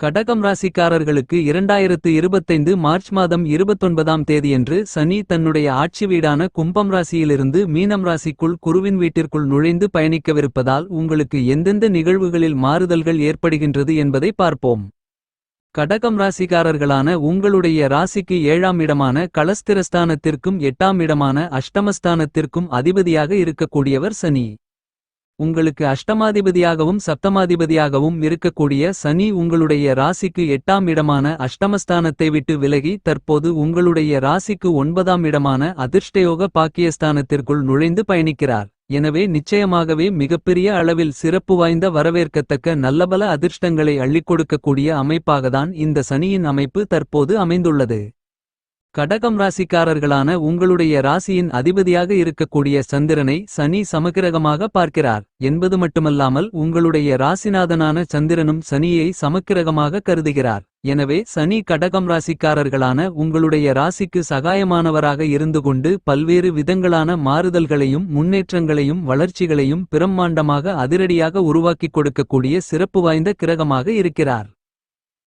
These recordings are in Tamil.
கடகம் ராசிக்காரர்களுக்கு இரண்டாயிரத்து இருபத்தைந்து மார்ச் மாதம் இருபத்தொன்பதாம் தேதியன்று சனி தன்னுடைய ஆட்சி வீடான கும்பம் ராசியிலிருந்து மீனம் ராசிக்குள் குருவின் வீட்டிற்குள் நுழைந்து பயணிக்கவிருப்பதால் உங்களுக்கு எந்தெந்த நிகழ்வுகளில் மாறுதல்கள் ஏற்படுகின்றது என்பதை பார்ப்போம். கடகம் ராசிக்காரர்களான உங்களுடைய ராசிக்கு ஏழாம் இடமான களஸ்திரஸ்தானத்திற்கும் எட்டாம் இடமான அஷ்டமஸ்தானத்திற்கும் அதிபதியாக இருக்கக்கூடியவர் சனி. உங்களுக்கு அஷ்டமாதிபதியாகவும் சப்தமாதிபதியாகவும் இருக்கக்கூடிய சனி உங்களுடைய ராசிக்கு எட்டாம் இடமான அஷ்டமஸ்தானத்தை விட்டு விலகி தற்போது உங்களுடைய ராசிக்கு ஒன்பதாம் இடமான அதிர்ஷ்டயோக பாக்கியஸ்தானத்திற்குள் நுழைந்து பயணிக்கிறார். எனவே நிச்சயமாகவே மிகப்பெரிய அளவில் சிறப்பு வாய்ந்த வரவேற்கத்தக்க நல்லபல அதிர்ஷ்டங்களை அள்ளிக் கொடுக்கக்கூடிய அமைப்பாகத்தான் இந்த சனியின் அமைப்பு தற்போது அமைந்துள்ளது. கடகம் ராசிக்காரர்களான உங்களுடைய ராசியின் அதிபதியாக இருக்கக்கூடிய சந்திரனை சனி சமக்கிரகமாக பார்க்கிறார். என்பது மட்டுமல்லாமல் உங்களுடைய ராசிநாதனான சந்திரனும் சனியை சமக்கிரகமாக கருதுகிறார். எனவே சனி கடகம் ராசிக்காரர்களான உங்களுடைய ராசிக்கு சகாயமானவராக இருந்து கொண்டு பல்வேறு விதங்களான மாறுதல்களையும் முன்னேற்றங்களையும் வளர்ச்சிகளையும் பிரம்மாண்டமாக அதிரடியாக உருவாக்கிக் கொடுக்கக்கூடிய சிறப்பு வாய்ந்த கிரகமாக இருக்கிறார்.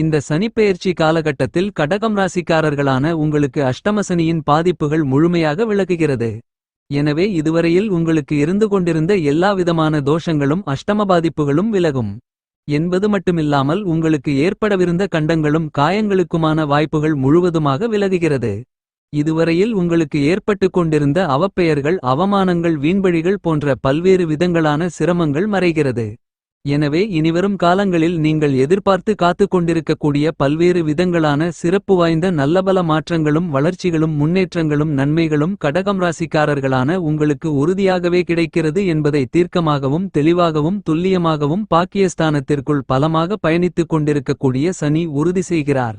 இந்த சனிப்பெயர்ச்சி காலகட்டத்தில் கடகம் ராசிக்காரர்களான உங்களுக்கு அஷ்டமசனியின் பாதிப்புகள் முழுமையாக விளக்குகிறது. எனவே இதுவரையில் உங்களுக்கு இருந்து கொண்டிருந்த எல்லாவிதமான தோஷங்களும் அஷ்டம பாதிப்புகளும் விலகும். என்பது மட்டுமில்லாமல் உங்களுக்கு ஏற்படவிருந்த கண்டங்களும் காயங்களுக்குமான வாய்ப்புகள் முழுவதுமாக விலகுகிறது. இதுவரையில் உங்களுக்கு ஏற்பட்டு கொண்டிருந்த அவப்பெயர்கள் அவமானங்கள் வீண்பழிகள் போன்ற பல்வேறு விதங்களான சிரமங்கள் மறைகிறது. எனவே இனிவரும் காலங்களில் நீங்கள் எதிர்பார்த்து காத்துக் கொண்டிருக்கக்கூடிய பல்வேறு விதங்களான சிறப்பு வாய்ந்த நல்லபல மாற்றங்களும் வளர்ச்சிகளும் முன்னேற்றங்களும் நன்மைகளும் கடகம் ராசிக்காரர்களான உங்களுக்கு உறுதியாகவே கிடைக்கிறது என்பதை தீர்க்கமாகவும் தெளிவாகவும் துல்லியமாகவும் பாக்கியஸ்தானத்திற்குள் பலமாக பயணித்துக் கொண்டிருக்கக்கூடிய சனி உறுதி செய்கிறார்.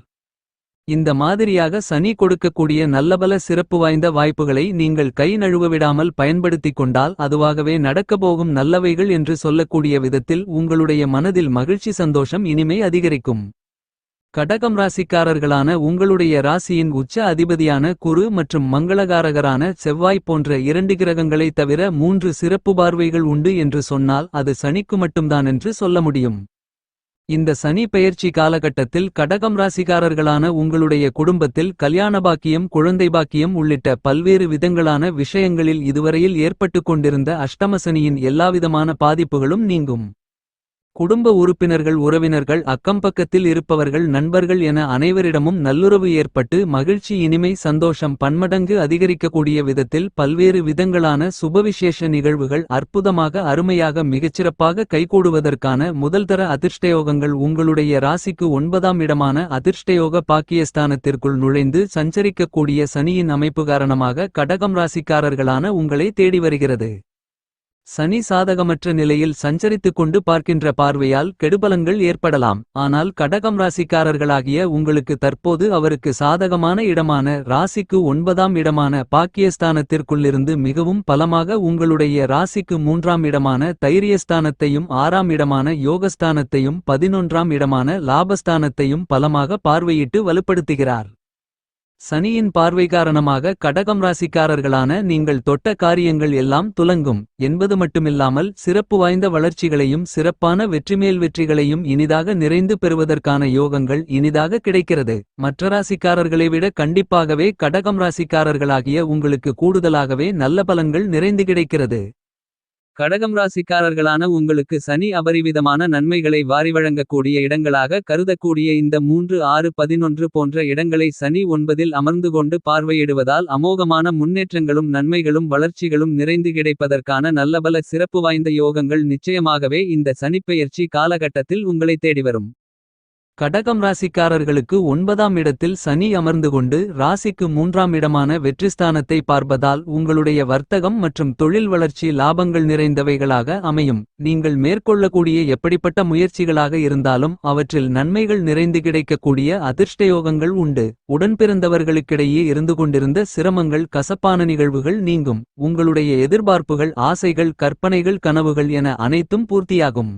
இந்த மாதிரியாக சனி கொடுக்கக்கூடிய நல்லபல சிறப்பு வாய்ந்த வாய்ப்புகளை நீங்கள் கை நழுவவிடாமல் பயன்படுத்திக் கொண்டால் அதுவாகவே நடக்கப்போகும் நல்லவைகள் என்று சொல்லக்கூடிய விதத்தில் உங்களுடைய மனதில் மகிழ்ச்சி சந்தோஷம் இனிமை அதிகரிக்கும். கடகம் ராசிக்காரர்களான உங்களுடைய ராசியின் உச்ச அதிபதியான குரு மற்றும் மங்களகாரகரான செவ்வாய் போன்ற இரண்டு கிரகங்களைத் தவிர மூன்று சிறப்பு பார்வைகள் உண்டு என்று சொன்னால் அது சனிக்கு மட்டும்தான் என்று சொல்ல முடியும். இந்த சனி பெயர்ச்சி காலகட்டத்தில் கடகம் ராசிக்காரர்களான உங்களுடைய குடும்பத்தில் கல்யாண பாக்கியம் குழந்தை பாக்கியம் உள்ளிட்ட பல்வேறு விதங்களான விஷயங்களில் இதுவரையில் ஏற்பட்டு கொண்டிருந்த அஷ்டமசனியின் எல்லாவிதமான பாதிப்புகளும் நீங்கும். குடும்ப உறுப்பினர்கள் உறவினர்கள் அக்கம்பக்கத்தில் இருப்பவர்கள் நண்பர்கள் என அனைவரிடமும் நல்லுறவு ஏற்பட்டு மகிழ்ச்சி இனிமை சந்தோஷம் பன்மடங்கு அதிகரிக்கக்கூடிய விதத்தில் பல்வேறு விதங்களான சுபவிசேஷ நிகழ்வுகள் அற்புதமாக அருமையாக மிகச்சிறப்பாக கைகூடுவதற்கான முதல்தர அதிர்ஷ்டயோகங்கள் உங்களுடைய ராசிக்கு ஒன்பதாம் இடமான அதிர்ஷ்டயோக பாக்கியஸ்தானத்திற்குள் நுழைந்து சஞ்சரிக்கக்கூடிய சனியின் அமைப்பு காரணமாக கடகம் ராசிக்காரர்களான உங்களை தேடி வருகிறது. சனி சாதகமற்ற நிலையில் சஞ்சரித்துக் கொண்டு பார்க்கின்ற பார்வையால் கெடுபலங்கள் ஏற்படலாம். ஆனால் கடகம் ராசிக்காரர்களாகிய உங்களுக்கு தற்போது அவருக்கு சாதகமான இடமான ராசிக்கு ஒன்பதாம் இடமான பாக்கியஸ்தானத்திற்குள்ளிருந்து மிகவும் பலமாக உங்களுடைய ராசிக்கு மூன்றாம் இடமான தைரியஸ்தானத்தையும் ஆறாம் இடமான யோகஸ்தானத்தையும் பதினொன்றாம் இடமான லாபஸ்தானத்தையும் பலமாக பார்வையிட்டு வலுப்படுத்துகிறார். சனியின் பார்வை காரணமாக கடகம் ராசிக்காரர்களான நீங்கள் தொட்ட காரியங்கள் எல்லாம் துலங்கும் என்பது மட்டுமில்லாமல் சிறப்பு வாய்ந்த வளர்ச்சிகளையும் சிறப்பான வெற்றிமேல் வெற்றிகளையும் இனிதாக நிறைந்து பெறுவதற்கான யோகங்கள் இனிதாக கிடைக்கிறது. மற்ற ராசிக்காரர்களை விட கண்டிப்பாகவே கடகம் ராசிக்காரர்களாகிய உங்களுக்கு கூடுதலாகவே நல்ல பலன்கள் நிறைந்து கிடைக்கிறது. கடகம் ராசிக்காரர்களான உங்களுக்கு சனி அபரிவிதமான நன்மைகளை வாரி வழங்கக்கூடிய இடங்களாக கருதக்கூடிய இந்த மூன்று ஆறு பதினொன்று போன்ற இடங்களை சனி ஒன்பதில் அமர்ந்து கொண்டு பார்வையிடுவதால் அமோகமான முன்னேற்றங்களும் நன்மைகளும் வளர்ச்சிகளும் நிறைந்து கிடைப்பதற்கான நல்லபல சிறப்பு வாய்ந்த யோகங்கள் நிச்சயமாகவே இந்த சனிப்பெயர்ச்சி காலகட்டத்தில் உங்களை தேடிவரும் கடகம் ராசிக்காரர்களுக்கு ஒன்பதாம் இடத்தில் சனி அமர்ந்து கொண்டு ராசிக்கு மூன்றாம் இடமான வெற்றிஸ்தானத்தை பார்ப்பதால் உங்களுடைய வர்த்தகம் மற்றும் தொழில் வளர்ச்சி லாபங்கள் நிறைந்தவைகளாக அமையும். நீங்கள் மேற்கொள்ளக்கூடிய எப்படிப்பட்ட முயற்சிகளாக இருந்தாலும் அவற்றில் நன்மைகள் நிறைந்து கிடைக்கக்கூடிய அதிர்ஷ்டயோகங்கள் உண்டு. உடன்பிறந்தவர்களுக்கிடையே இருந்து கொண்டிருந்த சிரமங்கள் கசப்பான நிகழ்வுகள் நீங்கும். உங்களுடைய எதிர்பார்ப்புகள் ஆசைகள் கற்பனைகள் கனவுகள் என அனைத்தும் பூர்த்தியாகும்.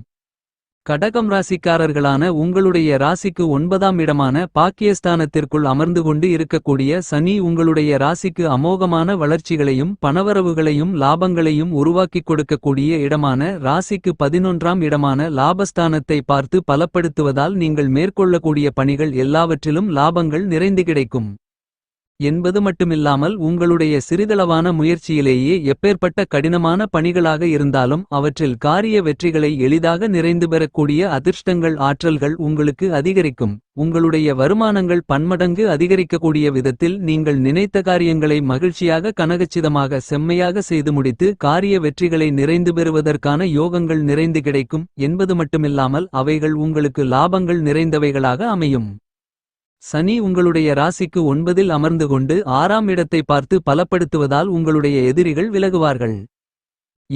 கடகம் ராசிக்காரர்களான உங்களுடைய ராசிக்கு ஒன்பதாம் இடமான பாக்கியஸ்தானத்திற்குள் அமர்ந்து கொண்டு இருக்கக்கூடிய சனி உங்களுடைய ராசிக்கு அமோகமான வளர்ச்சிகளையும் பணவரவுகளையும் லாபங்களையும் உருவாக்கிக் கொடுக்கக்கூடிய இடமான ராசிக்கு பதினொன்றாம் இடமான லாபஸ்தானத்தை பார்த்து பலப்படுத்துவதால் நீங்கள் மேற்கொள்ளக்கூடிய பணிகள் எல்லாவற்றிலும் லாபங்கள் நிறைந்து கிடைக்கும். என்பது மட்டுமில்லாமல் உங்களுடைய சிறிதளவான முயற்சியிலேயே எப்பேற்பட்ட கடினமான பணிகளாக இருந்தாலும் அவற்றில் காரிய வெற்றிகளை எளிதாக நிறைந்து பெறக்கூடிய அதிர்ஷ்டங்கள் ஆற்றல்கள் உங்களுக்கு அதிகரிக்கும். உங்களுடைய வருமானங்கள் பன்மடங்கு அதிகரிக்கக்கூடிய விதத்தில் நீங்கள் நினைத்த காரியங்களை மகிழ்ச்சியாக கனகச்சிதமாக செம்மையாக செய்து முடித்து காரிய வெற்றிகளை நிறைந்து பெறுவதற்கான யோகங்கள் நிறைந்து கிடைக்கும் என்பது மட்டுமில்லாமல் அவைகள் உங்களுக்கு லாபங்கள் நிறைந்தவைகளாக அமையும். சனி உங்களுடைய ராசிக்கு ஒன்பதில் அமர்ந்து கொண்டு ஆறாம் இடத்தை பார்த்து பலப்படுத்துவதால் உங்களுடைய எதிரிகள் விலகுவார்கள்.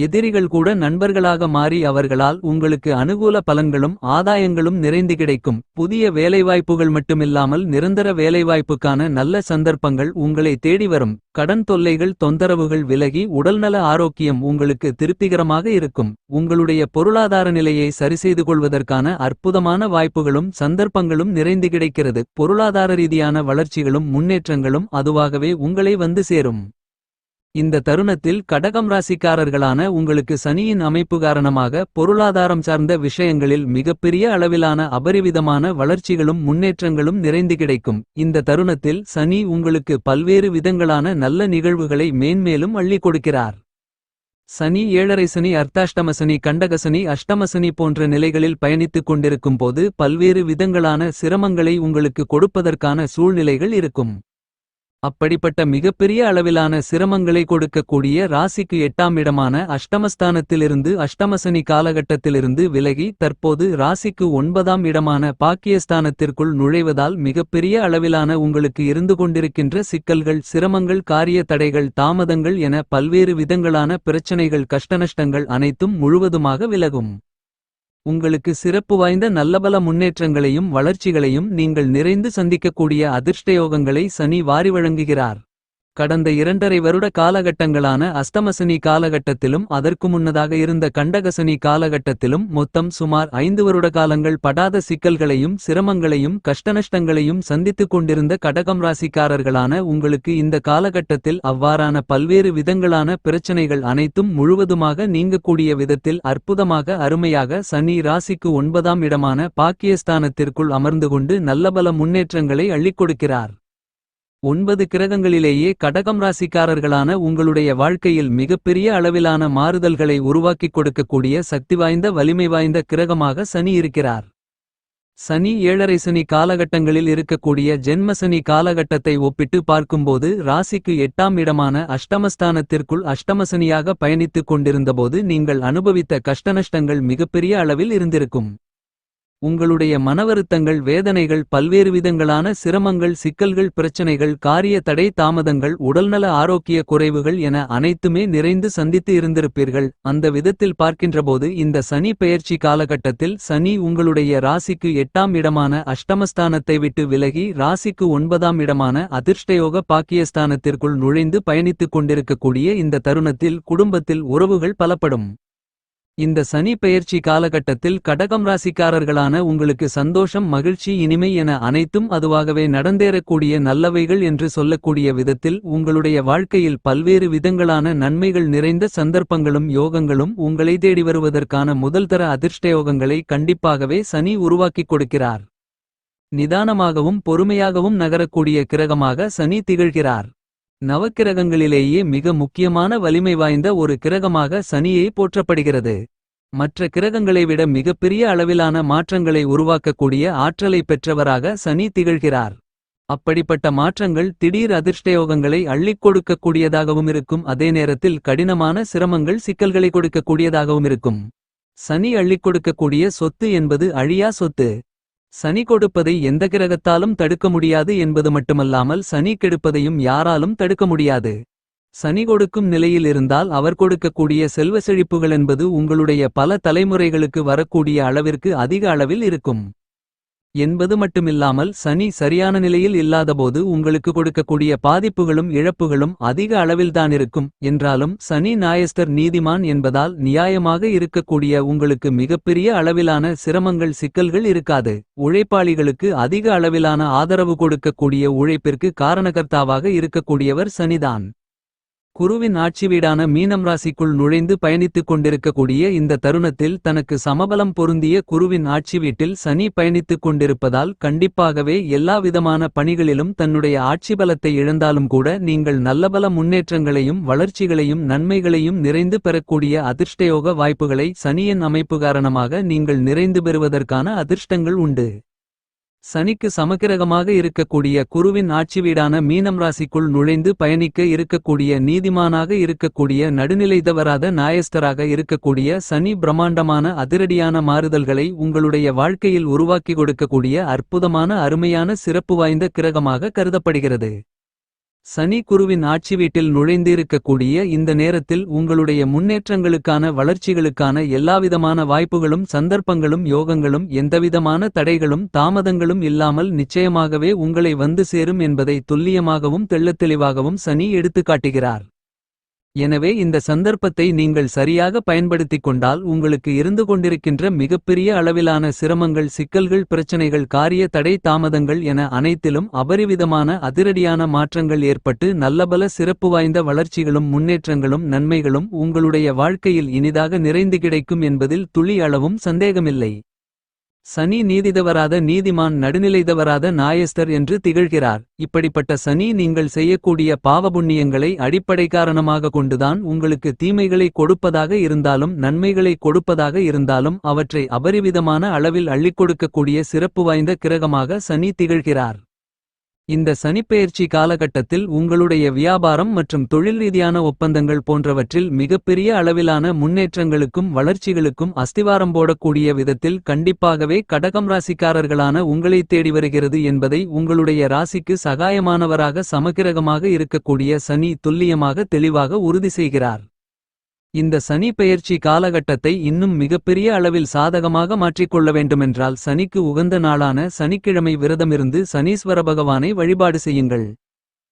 எதிரிகள் கூட நண்பர்களாக மாறி அவர்களால் உங்களுக்கு அனுகூல பலன்களும் ஆதாயங்களும் நிறைந்து கிடைக்கும். புதிய வேலைவாய்ப்புகள் மட்டுமில்லாமல் நிரந்தர வேலைவாய்ப்புக்கான நல்ல சந்தர்ப்பங்கள் உங்களை தேடி வரும். கடன் தொல்லைகள் தொந்தரவுகள் விலகி உடல்நல ஆரோக்கியம் உங்களுக்கு திருப்திகரமாக இருக்கும். உங்களுடைய பொருளாதார நிலையை சரிசெய்து கொள்வதற்கான அற்புதமான வாய்ப்புகளும் சந்தர்ப்பங்களும் நிறைந்து கிடைக்கிறது. பொருளாதார ரீதியான வளர்ச்சிகளும் முன்னேற்றங்களும் அதுவாகவே உங்களை வந்து சேரும். இந்த தருணத்தில் கடகம் ராசிக்காரர்களான உங்களுக்கு சனியின் அமைப்பு காரணமாக பொருளாதாரம் சார்ந்த விஷயங்களில் மிகப்பெரிய அளவிலான அபரிவிதமான வளர்ச்சிகளும் முன்னேற்றங்களும் நிறைந்து கிடைக்கும். இந்த தருணத்தில் சனி உங்களுக்கு பல்வேறு விதங்களான நல்ல நிகழ்வுகளை மேன்மேலும் அள்ளி கொடுக்கிறார். சனி ஏழரை சனி அர்த்தாஷ்டமசனி கண்டகசனி அஷ்டமசனி போன்ற நிலைகளில் பயணித்துக் கொண்டிருக்கும் போது பல்வேறு விதங்களான சிரமங்களை உங்களுக்கு கொடுப்பதற்கான சூழ்நிலைகள் இருக்கும். அப்படிப்பட்ட மிகப்பெரிய அளவிலான சிரமங்களை கொடுக்கக்கூடிய ராசிக்கு எட்டாம் இடமான அஷ்டமஸ்தானத்திலிருந்து அஷ்டமசனி காலகட்டத்திலிருந்து விலகி தற்போது ராசிக்கு ஒன்பதாம் இடமான பாக்கியஸ்தானத்திற்குள் நுழைவதால் மிகப்பெரிய அளவிலான உங்களுக்கு இருந்து கொண்டிருக்கின்ற சிக்கல்கள் சிரமங்கள் காரிய தடைகள் தாமதங்கள் என பல்வேறு விதங்களான பிரச்சனைகள் கஷ்டநஷ்டங்கள் அனைத்தும் முழுவதுமாக விலகும். உங்களுக்கு சிறப்பு வாய்ந்த நல்லபல முன்னேற்றங்களையும் வளர்ச்சிகளையும் நீங்கள் நிறைந்து சந்திக்கக்கூடிய அதிர்ஷ்டயோகங்களை சனி வாரி வழங்குகிறார். கடந்த இரண்டரை வருட காலகட்டங்களான அஸ்தமசனி காலகட்டத்திலும் அதற்கு முன்னதாக இருந்த கண்டகசனி காலகட்டத்திலும் மொத்தம் சுமார் ஐந்து வருட காலங்கள் படாத சிக்கல்களையும் சிரமங்களையும் கஷ்டநஷ்டங்களையும் சந்தித்துக் கொண்டிருந்த கடகம் ராசிக்காரர்களான உங்களுக்கு இந்த காலகட்டத்தில் அவ்வாறான பல்வேறு விதங்களான பிரச்சனைகள் அனைத்தும் முழுவதுமாக நீங்கக்கூடிய விதத்தில் அற்புதமாக அருமையாக சனி ராசிக்கு ஒன்பதாம் இடமான பாக்கியஸ்தானத்திற்குள் அமர்ந்து கொண்டு நல்லபல முன்னேற்றங்களை அள்ளிக் கொடுக்கிறார். ஒன்பது கிரகங்களிலேயே கடகம் ராசிக்காரர்களான உங்களுடைய வாழ்க்கையில் மிகப்பெரிய அளவிலான மாறுதல்களை உருவாக்கிக் கொடுக்கக்கூடிய சக்தி வாய்ந்த வலிமை வாய்ந்த கிரகமாக சனி இருக்கிறார். சனி ஏழரை சனி காலகட்டங்களில் இருக்கக்கூடிய ஜென்ம சனி காலகட்டத்தை ஒப்பிட்டு பார்க்கும்போது ராசிக்கு எட்டாம் இடமான அஷ்டமஸ்தானத்திற்குள் அஷ்டமசனியாக பயணித்துக் கொண்டிருந்தபோது நீங்கள் அனுபவித்த கஷ்டநஷ்டங்கள் மிகப்பெரிய அளவில் இருந்திருக்கும். உங்களுடைய மனவருத்தங்கள் வேதனைகள் பல்வேறு விதங்களான சிரமங்கள் சிக்கல்கள் பிரச்சனைகள் காரிய தடை தாமதங்கள் உடல்நல ஆரோக்கிய குறைவுகள் என அனைத்துமே நிறைந்து சந்தித்து இருந்திருப்பீர்கள். அந்த விதத்தில் பார்க்கின்றபோது இந்த சனி பெயர்ச்சி காலகட்டத்தில் சனி உங்களுடைய ராசிக்கு எட்டாம் இடமான அஷ்டமஸ்தானத்தை விட்டு விலகி ராசிக்கு ஒன்பதாம் இடமான அதிர்ஷ்டயோக பாக்கியஸ்தானத்திற்குள் நுழைந்து பயணித்துக் கொண்டிருக்கக்கூடிய இந்த தருணத்தில் குடும்பத்தில் உறவுகள் பலப்படும். இந்த சனி பெயர்ச்சி காலகட்டத்தில் கடகம் ராசிக்காரர்களான உங்களுக்கு சந்தோஷம் மகிழ்ச்சி இனிமை என அனைத்தும் அதுவாகவே நடந்தேறக்கூடிய நல்லவைகள் என்று சொல்லக்கூடிய விதத்தில் உங்களுடைய வாழ்க்கையில் பல்வேறு விதங்களான நன்மைகள் நிறைந்த சந்தர்ப்பங்களும் யோகங்களும் உங்களை தேடி வருவதற்கான முதல்தர அதிர்ஷ்டயோகங்களை கண்டிப்பாகவே சனி உருவாக்கிக் கொடுக்கிறார். நிதானமாகவும் பொறுமையாகவும் நகரக்கூடிய கிரகமாக சனி திகழ்கிறார். நவக்கிரகங்களிலேயே மிக முக்கியமான வலிமை வாய்ந்த ஒரு கிரகமாக சனியே போற்றப்படுகிறது. மற்ற கிரகங்களை விட மிகப்பெரிய அளவிலான மாற்றங்களை உருவாக்கக்கூடிய ஆற்றலை பெற்றவராக சனி திகழ்கிறார். அப்படிப்பட்ட மாற்றங்கள் திடீர் அதிர்ஷ்டயோகங்களை அள்ளிக் கொடுக்கக்கூடியதாகவும் இருக்கும். அதே நேரத்தில் கடினமான சிரமங்கள் சிக்கல்களை கொடுக்கக்கூடியதாகவும் இருக்கும். சனி அள்ளிக் கொடுக்கக்கூடிய சொத்து என்பது அழியா சொத்து. சனி கொடுப்பதை எந்த கிரகத்தாலும் தடுக்க முடியாது என்பது மட்டுமல்லாமல் சனி கெடுப்பதையும் யாராலும் தடுக்க முடியாது. சனி கொடுக்கும் நிலையில் இருந்தால் அவர் கொடுக்கக்கூடிய செல்வ செழிப்புகள் என்பது உங்களுடைய பல தலைமுறைகளுக்கு வரக்கூடிய அளவிற்கு அதிக அளவில் இருக்கும். என்பது மட்டுமில்லாமல் சனி சரியான நிலையில் இல்லாதபோது உங்களுக்கு கொடுக்கக்கூடிய பாதிப்புகளும் இழப்புகளும் அதிக அளவில்தானிருக்கும் என்றாலும் சனி நாயஸ்டர் நீதிமான் என்பதால் நியாயமாக இருக்கக்கூடிய உங்களுக்கு மிகப்பெரிய அளவிலான சிரமங்கள் சிக்கல்கள் இருக்காது. உழைப்பாளிகளுக்கு அதிக அளவிலான ஆதரவு கொடுக்கக்கூடிய உழைப்பிற்கு காரணகர்த்தாவாக இருக்கக்கூடியவர் சனிதான். குருவின் ஆட்சி வீடான மீனம் ராசிக்குள் நுழைந்து பயணித்துக் கொண்டிருக்கக்கூடிய இந்த தருணத்தில் தனக்கு சமபலம் பொருந்திய குருவின் ஆட்சி வீட்டில் சனி பயணித்துக் கொண்டிருப்பதால் கண்டிப்பாகவே எல்லா விதமான பணிகளிலும் தன்னுடைய ஆட்சி பலத்தை இழந்தாலும் கூட நீங்கள் நல்லபல முன்னேற்றங்களையும் வளர்ச்சிகளையும் நன்மைகளையும் நிறைந்து பெறக்கூடிய அதிர்ஷ்டயோக வாய்ப்புகளை சனியின் அமைப்பு காரணமாக நீங்கள் நிறைந்து பெறுவதற்கான அதிர்ஷ்டங்கள் உண்டு. சனிக்கு சமக்கிரகமாக இருக்கக்கூடிய குருவின் ஆட்சி வீடான மீனம் ராசிக்குள் நுழைந்து பயணிக்க இருக்கக்கூடிய நீதிமானாக இருக்கக்கூடிய நடுநிலைதவராத நாயஸ்தராக இருக்கக்கூடிய சனி பிரம்மாண்டமான அதிரடியான மாறுதல்களை உங்களுடைய வாழ்க்கையில் உருவாக்கி கொடுக்கக்கூடிய அற்புதமான அருமையான சிறப்பு வாய்ந்த கிரகமாக கருதப்படுகிறது. சனி குருவின் ஆட்சி வீட்டில் நுழைந்திருக்கக்கூடிய இந்த நேரத்தில் உங்களுடைய முன்னேற்றங்களுக்கான வளர்ச்சிகளுக்கான எல்லாவிதமான வாய்ப்புகளும் சந்தர்ப்பங்களும் யோகங்களும் எந்தவிதமான தடைகளும் தாமதங்களும் இல்லாமல் நிச்சயமாகவே உங்களை வந்து சேரும் என்பதை துல்லியமாகவும் தெள்ளத்தெளிவாகவும் சனி எடுத்துக்காட்டுகிறார். எனவே இந்த சந்தர்ப்பத்தை நீங்கள் சரியாக பயன்படுத்திக் கொண்டால் உங்களுக்கு இருந்து கொண்டிருக்கின்ற மிகப்பெரிய அளவிலான சிரமங்கள் சிக்கல்கள் பிரச்சனைகள் காரிய தடை தாமதங்கள் என அனைத்திலும் அபரிவிதமான அதிரடியான மாற்றங்கள் ஏற்பட்டு நல்லபல சிறப்பு வாய்ந்த வளர்ச்சிகளும் முன்னேற்றங்களும் நன்மைகளும் உங்களுடைய வாழ்க்கையில் இனிதாக நிறைந்து கிடைக்கும் என்பதில் துளி அளவும் சந்தேகமில்லை. சனி நீதிதவராத நீதிமான் நடுநிலைதவராத நாயஸ்தர் என்று திகழ்கிறார். இப்படிப்பட்ட சனி நீங்கள் செய்யக்கூடிய பாவபுண்ணியங்களை அடிப்படை காரணமாக கொண்டுதான் உங்களுக்கு தீமைகளை கொடுப்பதாக இருந்தாலும் நன்மைகளை கொடுப்பதாக இருந்தாலும் அவற்றை அபரிவிதமான அளவில் அள்ளிக் கொடுக்கக்கூடிய சிறப்பு வாய்ந்த கிரகமாக சனி திகழ்கிறார். இந்த சனிப்பெயர்ச்சி காலகட்டத்தில் உங்களுடைய வியாபாரம் மற்றும் தொழில் ரீதியான ஒப்பந்தங்கள் போன்றவற்றில் மிகப்பெரிய அளவிலான முன்னேற்றங்களுக்கும் வளர்ச்சிகளுக்கும் அஸ்திவாரம் போடக்கூடிய விதத்தில் கண்டிப்பாகவே கடகம் ராசிக்காரர்களான உங்களை தேடி வருகிறது என்பதை உங்களுடைய ராசிக்கு சகாயமானவராக சமகிரகமாக இருக்கக்கூடிய சனி துல்லியமாக தெளிவாக உறுதி செய்கிறார். இந்த சனி பெயர்ச்சி காலகட்டத்தை இன்னும் மிகப்பெரிய அளவில் சாதகமாக மாற்றிக்கொள்ள வேண்டுமென்றால் சனிக்கு உகந்த நாளான சனிக்கிழமை விரதமிருந்து சனீஸ்வர பகவானை வழிபாடு செய்யுங்கள்.